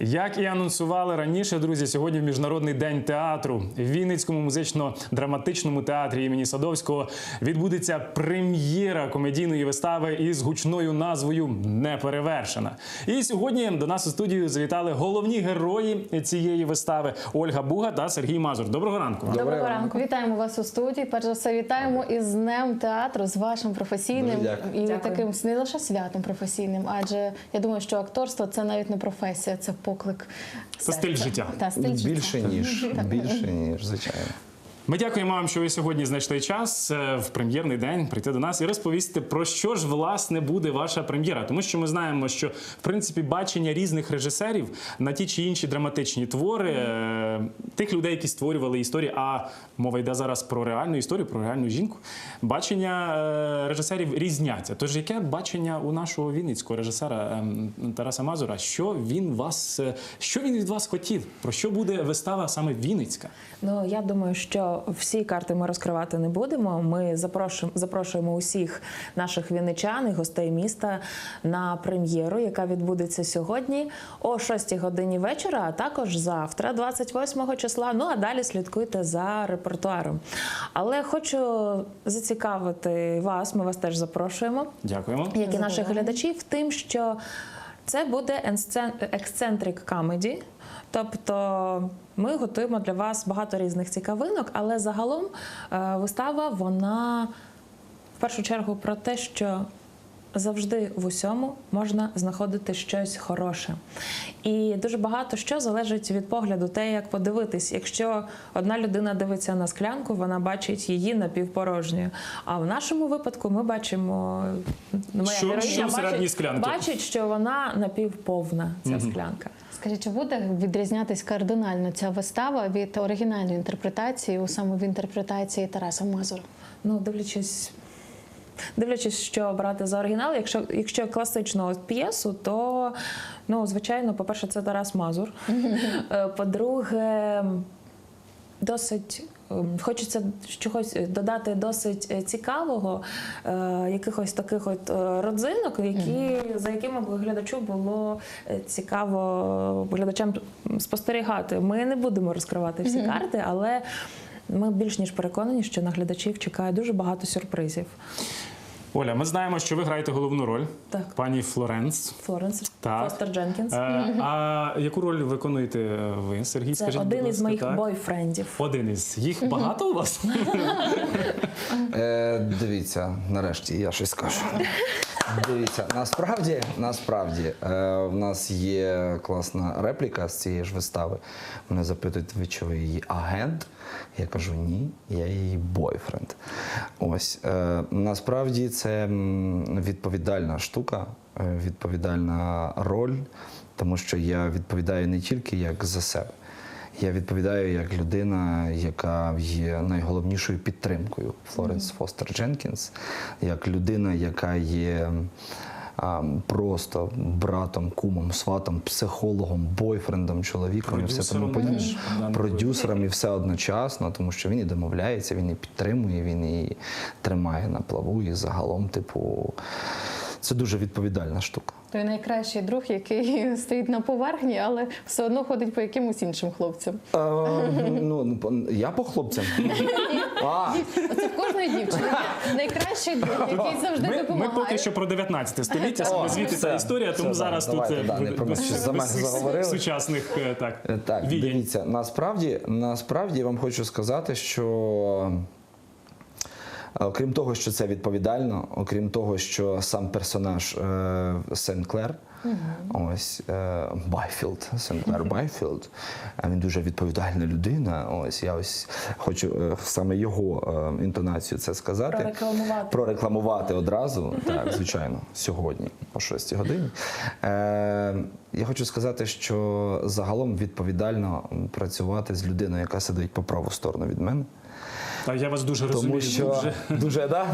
Як і анонсували раніше, друзі, сьогодні в міжнародний день театру в Вінницькому музично-драматичному театрі імені Садовського відбудеться прем'єра комедійної вистави із гучною назвою Неперевершена. І сьогодні до нас у студію завітали головні герої цієї вистави Ольга Буга та Сергій Мазур. Доброго ранку. Доброго Доброго ранку. Вітаємо вас у студії. Перш за все, вітаємо із Днем театру, з вашим професійним і Дякую. таким не лише святом професійним, адже я думаю, що акторство це навіть не професія, це поклик. Це стиль життя. Та, стиль життя. Більше ніж, більше ніж, звичайно. Ми дякуємо вам, що ви сьогодні знайшли час е, в прем'єрний день прийти до нас і розповісти про що ж власне буде ваша прем'єра. Тому що ми знаємо, що в принципі бачення різних режисерів на ті чи інші драматичні твори е, тих людей, які створювали історії. А мова йде зараз про реальну історію, про реальну жінку. Бачення е, режисерів різняться. Тож яке бачення у нашого вінницького режисера ем, Тараса Мазура? Що він вас, що він від вас хотів? Про що буде вистава саме Вінницька? Ну я думаю, що всі карти ми розкривати не будемо. Ми запрошуємо, запрошуємо усіх наших вінничан і гостей міста на прем'єру, яка відбудеться сьогодні о 6 годині вечора, а також завтра, 28 числа. Ну а далі слідкуйте за репертуаром. Але хочу зацікавити вас. Ми вас теж запрошуємо Дякуємо. як і наших глядачів, тим, що це буде ексцентрик камеді. Тобто ми готуємо для вас багато різних цікавинок, але загалом е, вистава вона в першу чергу про те, що завжди в усьому можна знаходити щось хороше. І дуже багато що залежить від погляду, те, як подивитись. Якщо одна людина дивиться на склянку, вона бачить її напівпорожньою. А в нашому випадку ми бачимо моя Що- героїня що бачить, склянки? бачить, що вона напівповна, ця склянка. Скажіть, чи буде відрізнятись кардинально ця вистава від оригінальної інтерпретації, у саме в інтерпретації Тараса Мазура? Ну, дивлячись. Дивлячись, що брати за оригінал, якщо, якщо класичну п'єсу, то ну, звичайно, по-перше, це Тарас Мазур. Е, По-друге, досить ем, хочеться чогось додати досить е, цікавого, е, якихось таких от е, родзинок, які, за якими б глядачу було е, цікаво глядачам спостерігати. Ми не будемо розкривати всі карти, але ми більш ніж переконані, що на глядачів чекає дуже багато сюрпризів. Оля, ми знаємо, що ви граєте головну роль, Так. пані Флоренс. Флоренс Так. Фостер Дженкінс. Е, а яку роль виконуєте ви, Сергій? Це Скажіть, один із ласка, моїх так? бойфрендів. Один із їх багато у вас? Е, дивіться, нарешті я щось скажу. Дивіться, насправді, насправді, е, в нас є класна репліка з цієї ж вистави. Мене запитують, ви ви її агент? Я кажу, ні, я її бойфренд. Ось е, насправді це відповідальна штука, е, відповідальна роль, тому що я відповідаю не тільки як за себе. Я відповідаю як людина, яка є найголовнішою підтримкою Флоренс Фостер Дженкінс, як людина, яка є а, просто братом, кумом, сватом, психологом, бойфрендом, чоловіком і все тому подібне. Продюсером і все одночасно, тому що він і домовляється, він і підтримує, він і тримає на плаву. І загалом, типу, це дуже відповідальна штука. Той найкращий друг, який стоїть на поверхні, але все одно ходить по якимось іншим хлопцям. Е, ну, я по хлопцям. А, Оце в кожної дівчини найкращий друг, який завжди Ми, ми поки що про 19 століття, саме звідти ця історія, тому все, зараз да, тут е, да, не про без- мене, без- за мене заговорили. сучасних е, так, Е, Так, дивіться, насправді, насправді я вам хочу сказати, що окрім того, що це відповідально, окрім того, що сам персонаж е, Сенклер, ось е, Байфілд, Сенклер Байфілд, а він дуже відповідальна людина. Ось я ось хочу е, саме його е, інтонацію це сказати. Прорекламувати. Прорекламувати одразу, так, звичайно, сьогодні по 6 годині. Е, я хочу сказати, що загалом відповідально працювати з людиною, яка сидить по праву сторону від мене. Та я вас дуже розумію. Тому що дуже. дуже да?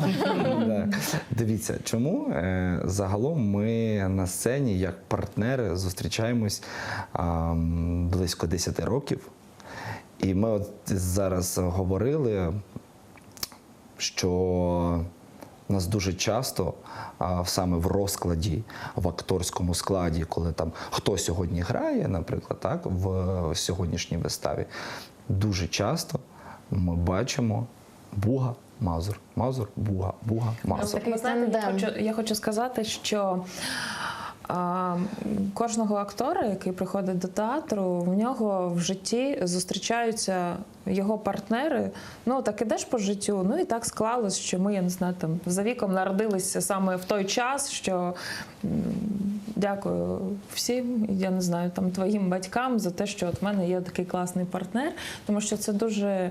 да. Дивіться, чому е, загалом ми на сцені як партнери зустрічаємось а, близько 10 років. І ми от зараз говорили, що нас дуже часто, а, саме в розкладі, в акторському складі, коли там хто сьогодні грає, наприклад, так, в сьогоднішній виставі, дуже часто ми бачимо Буга, Мазур, Мазур, Буга, Буга, Мазур. Такий знаєте, я хочу, я хочу сказати, що а, кожного актора, який приходить до театру, в нього в житті зустрічаються його партнери. Ну так ідеш по життю. Ну і так склалось, що ми, я не знаю, там за віком народилися саме в той час, що дякую всім, я не знаю, там твоїм батькам за те, що от в мене є такий класний партнер, тому що це дуже.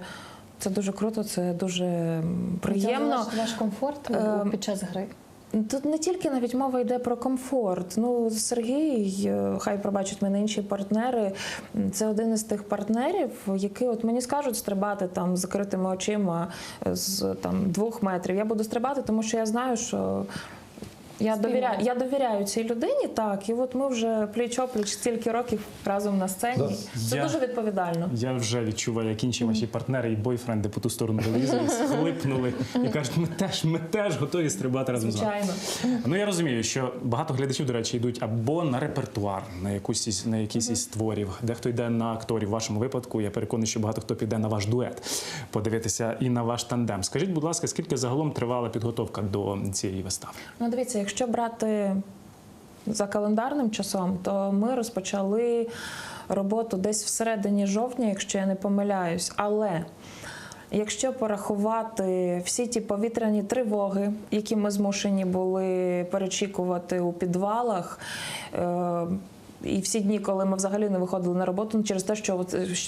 Це дуже круто, це дуже приємно. Це ваш, комфорт Ем, під час гри. Тут не тільки навіть мова йде про комфорт. Ну, Сергій, е, хай пробачать мене інші партнери. Це один із тих партнерів, які от мені скажуть стрибати там з закритими очима е, з там двох метрів. Я буду стрибати, тому що я знаю, що. Я довіряю, я довіряю цій людині, так, і от ми вже пліч-опліч стільки років разом на сцені. Це Я- дуже відповідально. Я вже відчуваю, як інші ваші партнери і бойфренди по ту сторону телевізору схлипнули і кажуть, ми теж, ми теж готові стрибати разом з вами. Звичайно. Ну я розумію, що багато глядачів, до речі, йдуть або на репертуар, на якусь із на якісь із творів. Дехто йде на акторів. В вашому випадку я переконаний, що багато хто піде на ваш дует, подивитися і на ваш тандем. Скажіть, будь ласка, скільки загалом тривала підготовка до цієї вистави? Ну, дивіться, якщо брати за календарним часом, то ми розпочали роботу десь всередині жовтня, якщо я не помиляюсь. Але якщо порахувати всі ті повітряні тривоги, які ми змушені були перечікувати у підвалах. Е- і всі дні, коли ми взагалі не виходили на роботу, ну, через те, що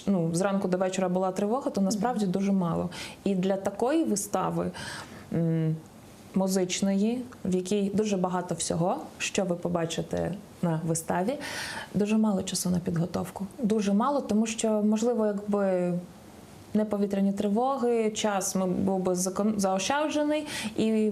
ну, зранку до вечора була тривога, то насправді дуже мало. І для такої вистави музичної, в якій дуже багато всього, що ви побачите на виставі, дуже мало часу на підготовку. Дуже мало, тому що, можливо, якби. Не повітряні тривоги, час ми був би заощаджений і,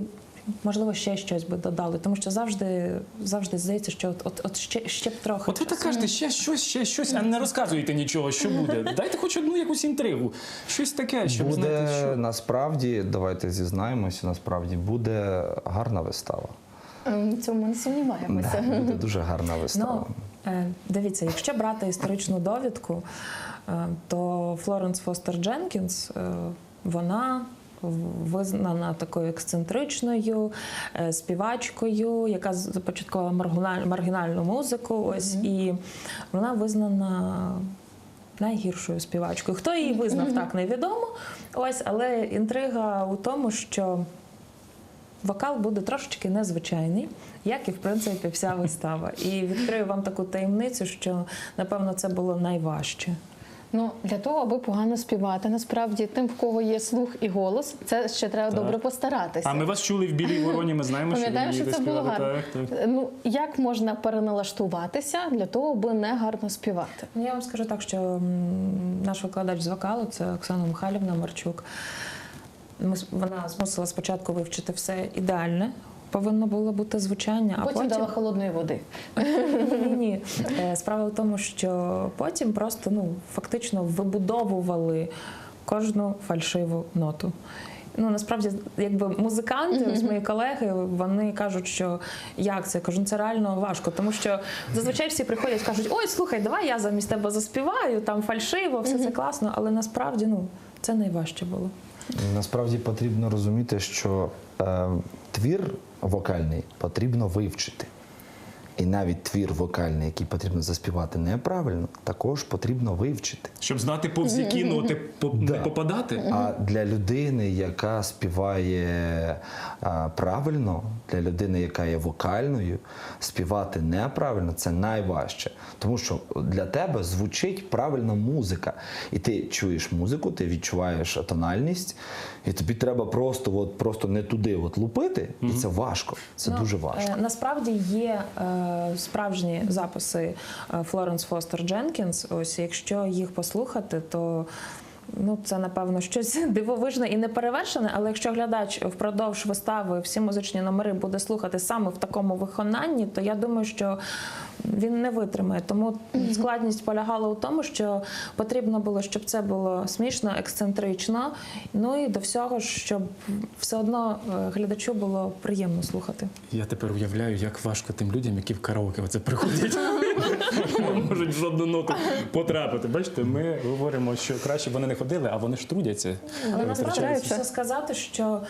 можливо, ще щось би додали, тому що завжди, завжди здається, що от, от, от ще, ще б трохи. От ви так кажете, ще щось, ще щось, а не розказуєте нічого, що буде. Дайте хоч одну якусь інтригу, щось таке, щоб буде знати, що. насправді, давайте зізнаємося, насправді буде гарна вистава. Ем, В цьому не сумніваємося. Да, буде дуже гарна вистава. Ну, е, дивіться, якщо брати історичну довідку, е, то Флоренс Фостер Дженкінс, е, вона визнана такою ексцентричною е, співачкою, яка започаткувала маргінальну музику. Ось і вона визнана. Найгіршою співачкою. Хто її визнав, так невідомо. Ось, але інтрига у тому, що Вокал буде трошечки незвичайний, як і в принципі вся вистава. І відкрию вам таку таємницю, що напевно це було найважче. Ну для того, аби погано співати, насправді тим, в кого є слух і голос, це ще треба Так. добре постаратися. А ми вас чули в білій вороні. Ми знаємо, що ви що це було гарно. Так, так. Ну як можна переналаштуватися для того, аби не гарно співати? Ну, я вам скажу так, що наш викладач з вокалу це Оксана Михайлівна Марчук. Ми Вона змусила спочатку вивчити все ідеальне. Повинно було бути звучання, а Потім, потім дала холодної води. Ні, ні. Е, Справа в тому, що потім просто ну фактично вибудовували кожну фальшиву ноту. Ну насправді, якби музиканти, ось мої колеги, вони кажуть, що як це? Я кажу, «Ну, це реально важко, тому що зазвичай всі приходять, кажуть, ой, слухай, давай я замість тебе заспіваю, там фальшиво, все це класно, але насправді ну це найважче було. Насправді потрібно розуміти, що е, твір вокальний потрібно вивчити. І навіть твір вокальний, який потрібно заспівати неправильно, також потрібно вивчити. Щоб знати повз які ноти по- не Да. попадати. А для людини, яка співає а, правильно, для людини, яка є вокальною, співати неправильно це найважче. Тому що для тебе звучить правильна музика. І ти чуєш музику, ти відчуваєш тональність, і тобі треба просто, от, просто не туди от лупити, і це важко. Це Ну, дуже важко. е, Насправді є е, справжні записи е, Флоренс Фостер Дженкінс. Ось якщо їх послухати, то ну це напевно щось дивовижне і неперевершене. Але якщо глядач впродовж вистави всі музичні номери буде слухати саме в такому виконанні, то я думаю, що він не витримає. Тому складність полягала у тому, що потрібно було, щоб це було смішно, ексцентрично. Ну і до всього, щоб все одно е, глядачу було приємно слухати. Я тепер уявляю, як важко тим людям, які в караоке оце приходять. Можуть в жодну ноту потрапити. Бачите, ми говоримо, що краще б вони не ходили, а вони ж трудяться. Але насправді стараються. сказати, що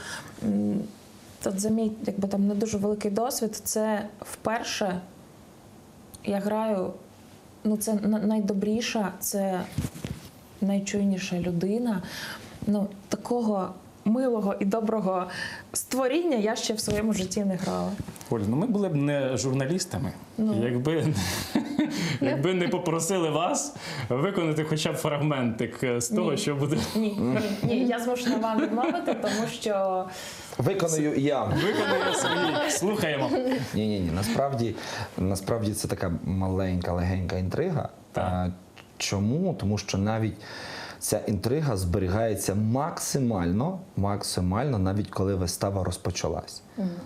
тут за мій якби там не дуже великий досвід, це вперше я граю. Ну, це на- найдобріша, це найчуйніша людина. Ну, такого милого і доброго створіння я ще в своєму житті не грала. Оль, ну ми були б не журналістами, Ну. якби, якби не попросили вас виконати хоча б фрагментик з того, Ні. що буде. Ні, ні, ні, я змушена вам відмовити, тому що Виконую я. Виконує свої. Слухаємо. Ні, ні, ні. Насправді, насправді це така маленька, легенька інтрига. Так. А, чому? Тому що навіть ця інтрига зберігається максимально, максимально, навіть коли вистава розпочалась.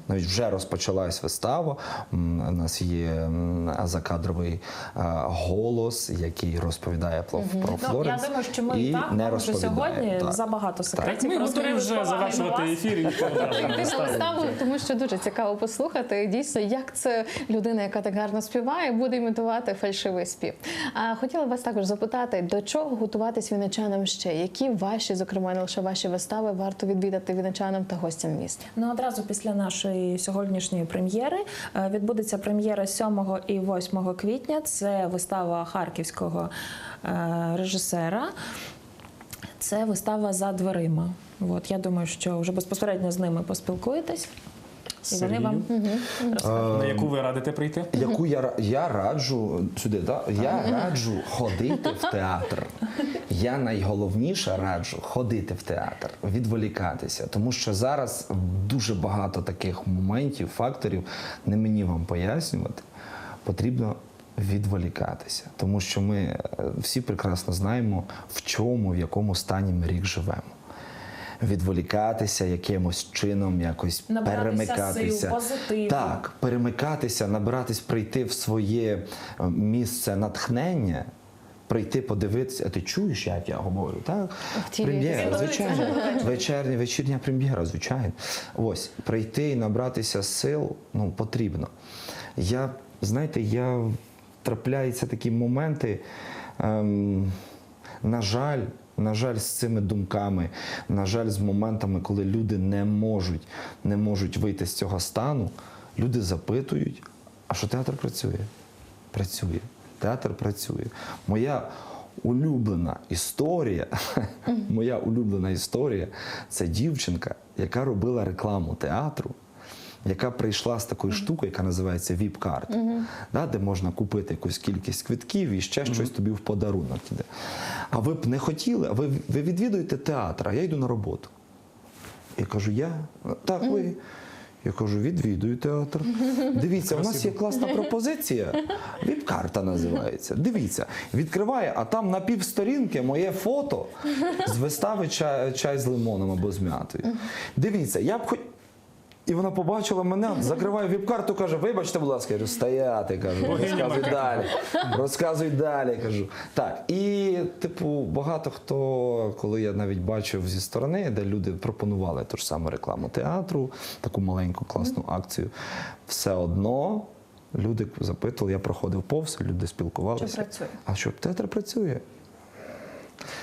Навіть вже розпочалась вистава. У нас є закадровий голос, який розповідає про, про ну, я думаю, що ми і так не вже сьогодні Так. забагато Так, секретів. ми готові вже завершувати вас. ефір і відповідати на Ти останнє. виставу, тому що дуже цікаво послухати. Дійсно, як це людина, яка так гарно співає, буде імітувати фальшивий спів. А хотіла вас також запитати, до чого готуватись вінничанам ще? Які ваші, зокрема, не лише ваші вистави варто відвідати вінничанам та гостям міста? Ну, одразу після нашої сьогоднішньої прем'єри е, відбудеться прем'єра 7 і 8 квітня. Це вистава харківського е, режисера. Це вистава за дверима. От, я думаю, що вже безпосередньо з ними поспілкуєтесь. І вони вам розкажуть. На яку ви радите прийти? Яку я, ра- я раджу сюди, да? я раджу ходити в театр. Я найголовніше раджу ходити в театр, відволікатися. Тому що зараз дуже багато таких моментів, факторів, не мені вам пояснювати. Потрібно відволікатися. Тому що ми е, всі прекрасно знаємо, в чому, в якому стані ми рік живемо. Відволікатися якимось чином, якось Набиратися перемикатися. сил, позитиву. Так, перемикатися, набиратись, прийти в своє е, місце натхнення. Прийти подивитися, а ти чуєш, як я говорю, так? Прем'єра, звичайно. Вечірня, вечірня прем'єра, звичайно. Ось, прийти і набратися сил ну, потрібно. Я, знаєте, я трапляються такі моменти. Ем, на жаль, на жаль, з цими думками, на жаль, з моментами, коли люди не можуть, не можуть вийти з цього стану, люди запитують, а що театр працює? Працює. Театр працює. Моя улюблена історія, моя улюблена історія це дівчинка, яка робила рекламу театру яка прийшла з такою штукою, яка називається віп-карт, да, де можна купити якусь кількість квитків і ще щось тобі в подарунок іде. А ви б не хотіли, а ви, ви відвідуєте театр, а я йду на роботу. Я кажу, я? Так, ви. Я кажу, відвідую театр. Дивіться, у нас є класна пропозиція. Віп-карта називається. Дивіться, відкриває, а там на півсторінки моє фото з вистави чай, чай з лимоном або з м'ятою. Дивіться, я б хоч. І вона побачила мене, закриває віп-карту, каже: вибачте, будь ласка, я кажу, стояти, кажу, розказуй далі. Розказуй далі. кажу. Так, і, типу, багато хто, коли я навіть бачив зі сторони, де люди пропонували ту ж саму рекламу театру, таку маленьку класну акцію, все одно. Люди запитували, я проходив повз, люди спілкувалися. Чи працює? А що театр працює?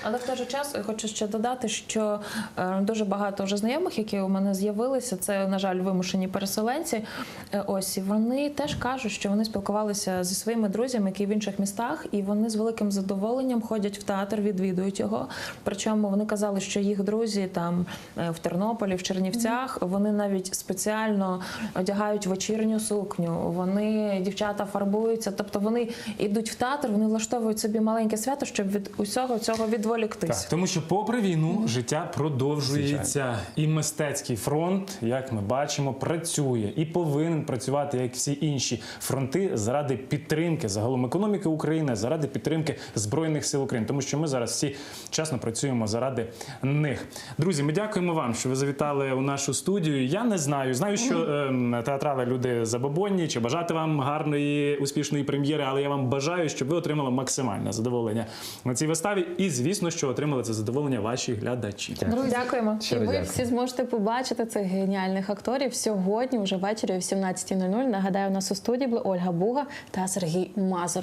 Але в той же час хочу ще додати, що е, дуже багато вже знайомих, які у мене з'явилися, це на жаль вимушені переселенці. Е, ось і вони теж кажуть, що вони спілкувалися зі своїми друзями, які в інших містах, і вони з великим задоволенням ходять в театр, відвідують його. Причому вони казали, що їх друзі там е, в Тернополі, в Чернівцях, вони навіть спеціально одягають вечірню сукню. Вони дівчата фарбуються, тобто вони йдуть в театр, вони влаштовують собі маленьке свято, щоб від усього цього відволіктись. Так, тому що попри війну життя продовжується, і мистецький фронт, як ми бачимо, працює і повинен працювати як всі інші фронти заради підтримки загалом економіки України, заради підтримки збройних сил України, тому що ми зараз всі чесно працюємо заради них. Друзі, ми дякуємо вам, що ви завітали у нашу студію. Я не знаю, знаю, що ем, театрали люди забобонні, чи бажати вам гарної успішної прем'єри, але я вам бажаю, щоб ви отримали максимальне задоволення на цій виставі. І звісно, що отримали це задоволення ваші глядачі. Друзі, Дякуємо. І ви дякую. всі зможете побачити цих геніальних акторів сьогодні, вже ввечері о 17.00. Нагадаю, у нас у студії були Ольга Буга та Сергій Мазур.